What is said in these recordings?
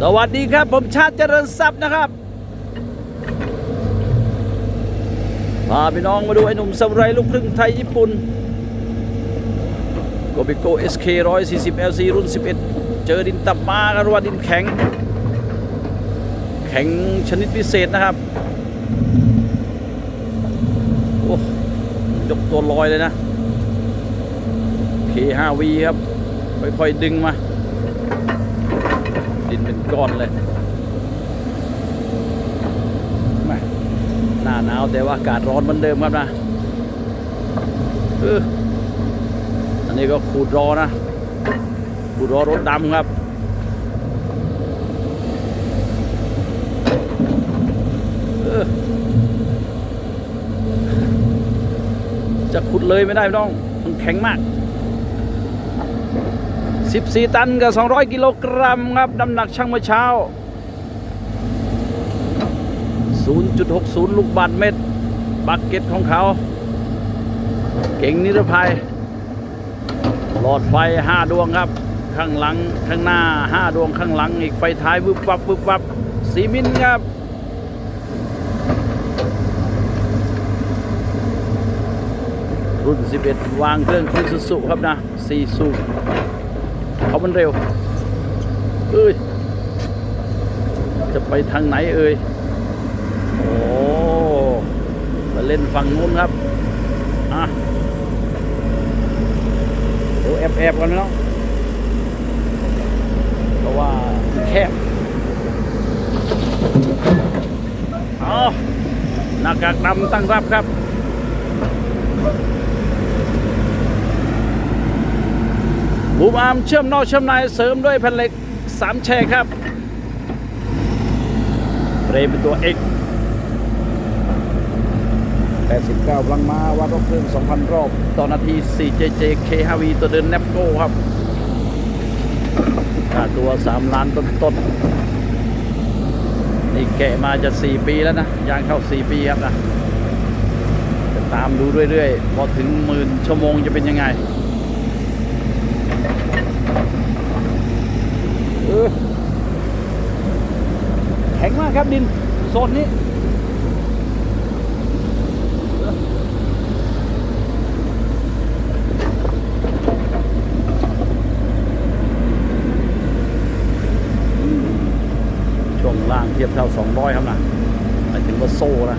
สวัสดีครับผมชาติเจริญทรัพย์นะครับพาพี่น้องมาดูไอ้หนุ่มสมุไรลูกครึ่งไทยญี่ปุ่นโกบิโก SK 140 LC รุ่น 11 เจอดินตับมากันว่าดินแข็ง แข็งชนิดพิเศษนะครับ โอ้ยกตัวลอยเลยนะ K5V ครับ ค่อยๆดึงมา ดินเป็นก้อนเลยแหม่หน้าหนาวแต่ว่าอากาศร้อนเหมือนเดิมครับนะเอออันนี้ก็ขูดรอนะขูดรอรถดำครับเออจะขุดเลยไม่ได้พี่น้อง มันแข็งมาก 14 ตันกับ 200 กิโลกรัมครับน้ำหนักช่างเมื่อเช้า 0.60 ลูกบาทเมตร บักเก็ตของเขา เก่งนิรภัย หลอดไฟ 5 ดวงครับ ข้างหลังข้างหน้า 5 ดวงข้างหลัง อีกไฟท้ายวึบวับวึบวับสีมินครับรุ่น 11 วางเครื่องคิสุสุครับนะ4สูบ เขามันเร็ว เอ้ย จะไปทางไหนเอ่ย โอ้มาเล่นฝั่งนู้นครับ อะเดี๋ยวแอบแอบกันเนาะเพราะว่าแคบเอาหน้ากากดำตั้งรับครับ บูมอาร์มเชื่อมนอกเชื่อมในเสริมด้วยแผ่นเหล็กสามแฉกครับเฟรมเป็นตัว X 89พลังมาวัดรอบเครื่อง2,000 รอบ ต่อนาที 4JJ K5V ตัวเดินแนปโก้ครับค่าตัว 3 ล้านต้นๆนี่แกะมาจะ 4 ปีแล้วนะ ยางเข้า 4 ปีครับนะ จะตามดูเรื่อยๆ พอถึงหมื่นชั่วโมงจะเป็นยังไง เออ แข็งมากครับดินโซนนี้ช่วงล่างเทียบเท่า 200 ครับนะหมายถึงว่าโซ่นะ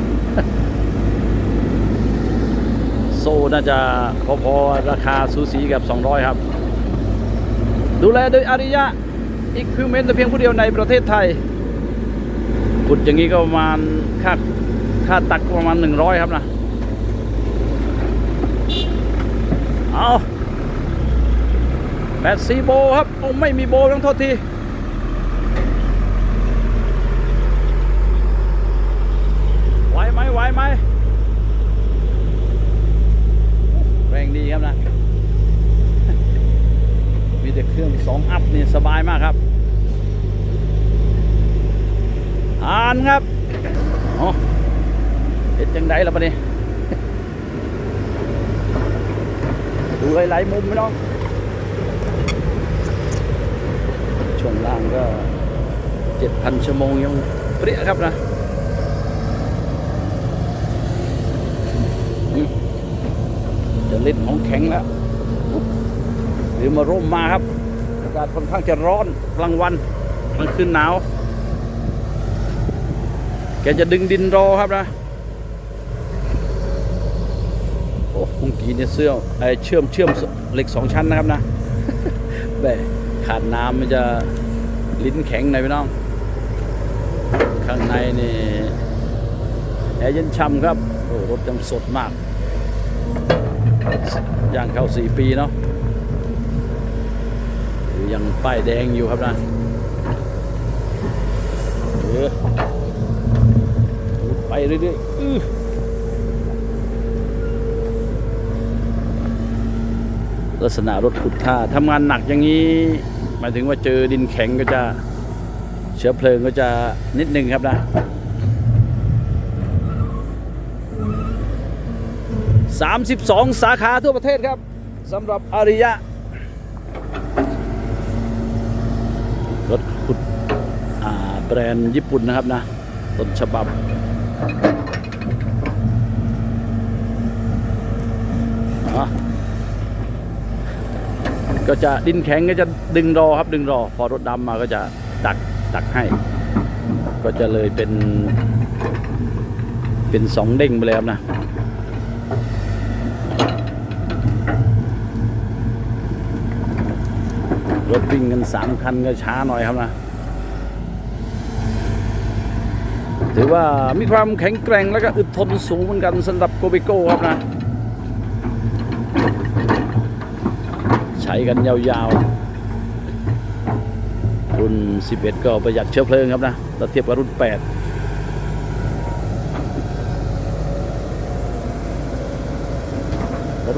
โซ่น่าจะพอๆ ราคาสูสีกับ 200 ครับ ดูแลโดยอาริยะ อีควิเมนต์แต่เพียงผู้เดียวในประเทศไทยขุดอย่างนี้ก็ประมาณค่าค่าตักประมาณ100ครับนะเอาแปดสีโบครับโอ้ไม่มีโบต้องโทษทีไหวไหมไหวไหม 2 อัพนี่สบายมากครับอ่านครับโอ้เห็ดจังไดแล้วปะเนี่ยดูหลายๆมุมไม่น้องช่วงล่างก็ 7,000 ชั่วโมงยังเปรี้ยครับนะจะเล่นของแข็งแล้วหรือมาร่มมาครับ อากาศค่อนข้างจะร้อนกลางวันกลางคืนหนาว แกจะดึงดินรอครับนะ โอ้เมื่อกี้เนี่ยเสื้อไอเชื่อมเชื่อมเหล็กสองชั้นนะครับนะแบขาดน้ำมันจะลิ้นแข็งหน่อยพี่น้อง ข้างในนี่แอร์เย็นช่ำครับ โอ้รถยังสดมาก ย่างเข้าสี่ปีเนาะ ยังป้ายแดงอยู่ครับนะเออไปเรื่อยๆอื้อลักษณะรถขุดท่าทำงานหนักอย่างนี้ หมายถึงว่าเจอดินแข็งก็จะเชื้อเพลิงก็จะนิดนึงครับนะ32 สาขาทั่วประเทศครับสำหรับอาริยะ รถขุด แบรนด์ญี่ปุ่นนะครับนะต้นฉบับอะก็จะดินแข็งก็จะดึงรอครับดึงรอ พอรถดำมาก็จะตักตักให้ ก็จะเลยเป็น เป็นสองเด้งไปเลยครับนะรถวิ่งกันสามคันก็ช้าหน่อยครับนะ ถือว่ามีความแข็งแกร่งแล้วก็อึดทนสูงเหมือนกันสำหรับโกบิโก้ครับนะ ใช้กันยาวๆ รุ่น 11 ก็ประหยัดเชื้อเพลิงครับนะถ้าเทียบกับรุ่น 8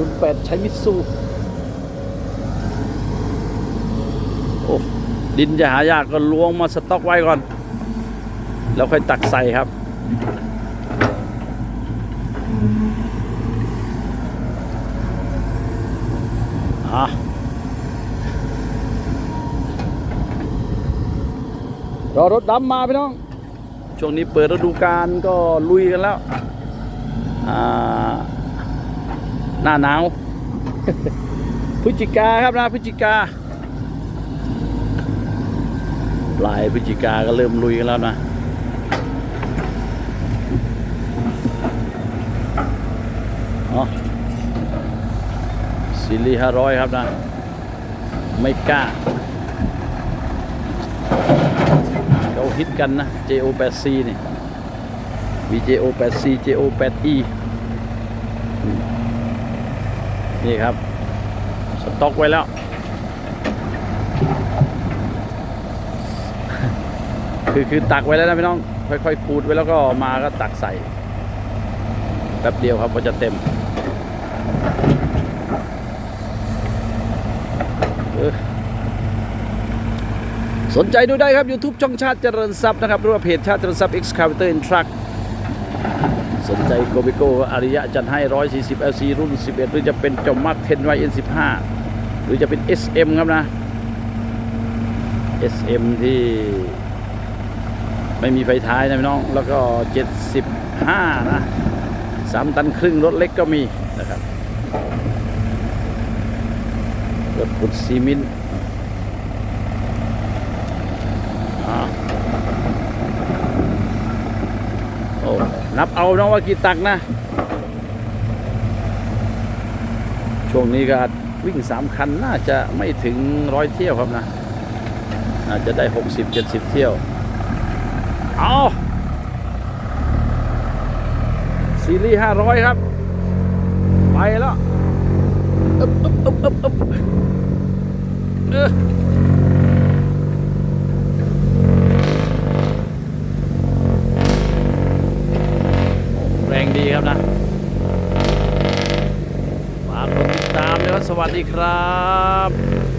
รุ่น8ใช้มิตซูโอ้ดินจะหายากก็ล้วงมาสต็อกไว้ก่อน แล้วค่อยตักใส่ครับ อะรอรถดำมาพี่น้อง ช่วงนี้เปิดฤดูกาลก็ลุยกันแล้ว อ่า หน้าหนาวพฤศจิกาครับนะพฤศจิกาปลายพฤศจิกาก็เริ่มลุยกันแล้วนะ อ๋อซีรีห้าร้อยครับนะ ไม่กล้าเขาฮิตกันนะ JO 8 C นี่มี JO 8 C JO 8 E นี่ครับ สต็อกไว้แล้ว คือคือตักไว้แล้วนะพี่น้อง ค่อยๆขูดไว้แล้วก็มาก็ตักใส่แป๊บเดียวครับก็จะเต็ม สนใจดูได้ครับ YouTube ช่องชาติเจริญทรัพย์นะครับหรือว่าเพจชาติเจริญทรัพย์ Excavator and Truck สนใจโกบิโกอาริยะจัดให้ 140 LC รุ่น 11 หรือจะเป็นจอมมัก10 YN15 หรือจะเป็น SM ครับนะ SM ที่ไม่มีไฟท้ายนะพี่น้อง แล้วก็ 75 นะ 3 ตันครึ่งรถเล็กก็มีนะครับ รถขุดซีเมนต์โอ้นับเอานะว่ากี่ตักนะ ช่วงนี้ก็วิ่งสามคันน่าจะไม่ถึงร้อยเที่ยวครับนะ อาจจะได้หกสิบเจ็ดสิบเที่ยว เอาซีรีส์ห้าร้อยครับ ไปแล้วอึ๊บอึ๊บอึ๊บอึ๊บ แรงดีครับนะฝากกดติดตามด้วยครับสวัสดีครับ